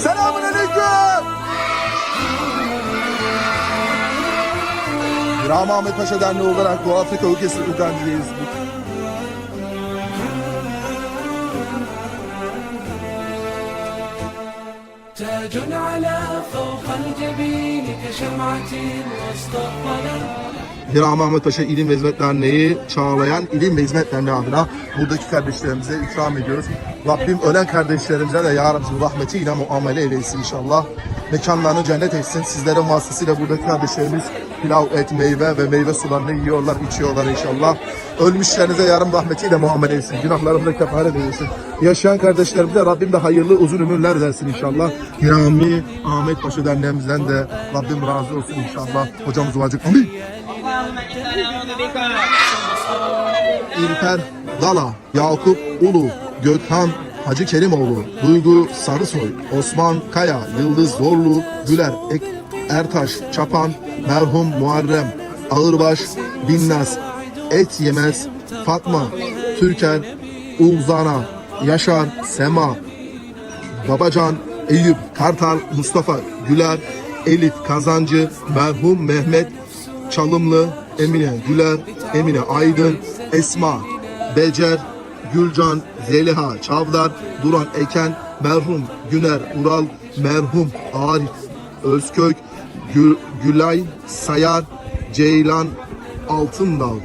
Selamun aleyküm. Rahmi Ahmet Paşa Derneği olarak Doğu Afrika ülkesi Ugandi'deyiz. تاج على فوق الجبين كشمعة وسط Hirami Ahmet Paşa İlim ve Hizmet Derneği Çağlayan İlim ve Hizmet Derneği adına buradaki kardeşlerimize ikram ediyoruz. Rabbim ölen kardeşlerimize de Ya Rabbi rahmetiyle muamele eylesin inşallah. Mekanlarını cennet etsin. Sizlerin vasıtasıyla buradaki kardeşlerimiz pilav, et, meyve ve meyve sularını yiyorlar, içiyorlar inşallah. Ölmüşlerinize yarım rahmetiyle muamele etsin. Günahlarımda kefaret eylesin. Yaşayan kardeşlerimize Rabbim de hayırlı uzun ömürler versin inşallah. Hirami Ahmet Paşa Derneğimizden de Rabbim razı olsun inşallah. Hocamız olacak. Amin. İlper Lala, Yakup Ulu, Gökhan Hacı Kerimoğlu, Duygu Sarısoy, Osman Kaya, Yıldız Zorlu, Güler Ek, Ertaş Çapan, merhum Muharrem, Ağırbaş, Binnaz, Et Yemez, Fatma, Türker, Ulzana, Yaşar, Sema, Babacan, Eyüp, Kartal, Mustafa, Güler, Elif Kazancı, merhum Mehmet Çalımlı, Emine Güler, Emine Aydın, Esma, Becer, Gülcan, Zeliha, Çavdar, Duran Eken, Merhum, Güner, Ural, Merhum, Arif, Özkök, Gül, Gülay, Sayar, Ceylan, Altındal.